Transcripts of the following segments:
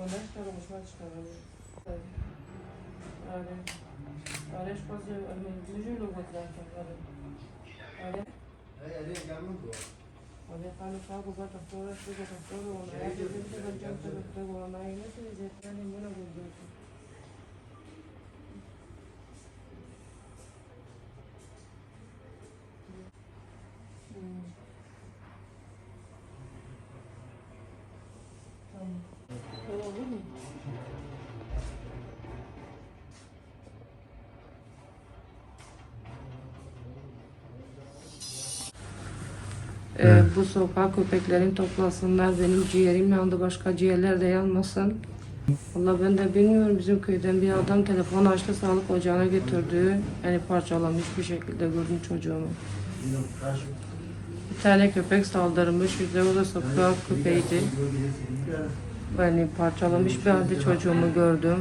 Ona çıkarmış, maç çıkarmış. Ale, ale szkodzę, dużo lubię trafić, ale, ale, ale panu sağ baba doktora, şu da doktor, ona ya dedim ki ben can doktor, ona yine de zetlerini buna buldum. Hmm. Evet. bu sokağa köpeklerin toplasınlar. Benim ciğerim yandı. Başka ciğerler de yanmasın. Valla ben de bilmiyorum. Bizim köyden bir adam telefon açtı. Sağlık ocağına götürdü. Yani parçalamış bir şekilde gördüm çocuğumu. Bir tane köpek saldırmış. Bir de o da sokak köpeğiydi. Yani parçalamış bir halde çocuğumu gördüm.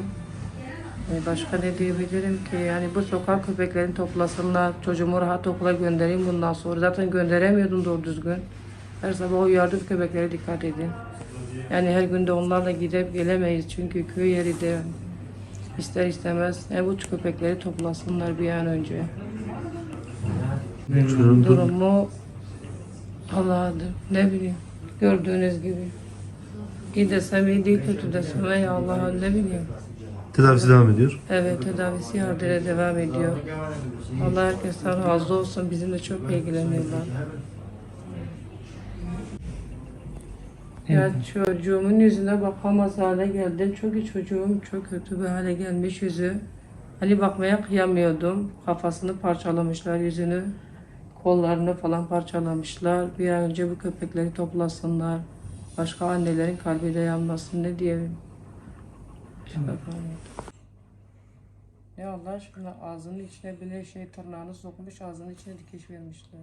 Yani başka ne diyebilirim ki? Yani bu sokak köpeklerini toplasınlar. Çocuğumu rahat okula göndereyim bundan sonra. Zaten gönderemiyordum doğru düzgün. Her sabah uyardım köpeklere dikkat edin. Yani her günde onlarla gidip gelemeyiz. Çünkü köy yeri de ister istemez. Yani bu köpekleri toplasınlar bir an önce. Çocuğun dur- Durumu Allah'adır. Ne bileyim. Gördüğünüz gibi. İyi desem iyi değil, kötü desem ey Allah'ım ne bileyim. Tedavisi devam ediyor. Evet tedavisi yardımıyla devam ediyor. Allah herkesten razı olsun. Bizimle çok ilgileniyorlar. Ya çocuğumun yüzüne bakamaz hale geldim. Çünkü çocuğum çok kötü bir hale gelmiş yüzü. Hani bakmaya kıyamıyordum. Kafasını parçalamışlar yüzünü. Kollarını falan parçalamışlar. Bir an önce bu köpekleri toplasınlar. Başka annelerin kalbi de yanmasın ne diyelim. Kalmadı. Ya Allah aşkına ağzının içine bile şey tırnağını sokmuş ağzının içine dikiş vermişler.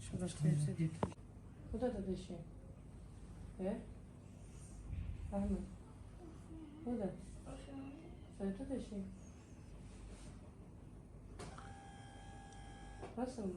Şurası hepsi dikiş. Bu da da dişi. He? Ahmet. Bu da. Sen de dişi. Nasıl mı?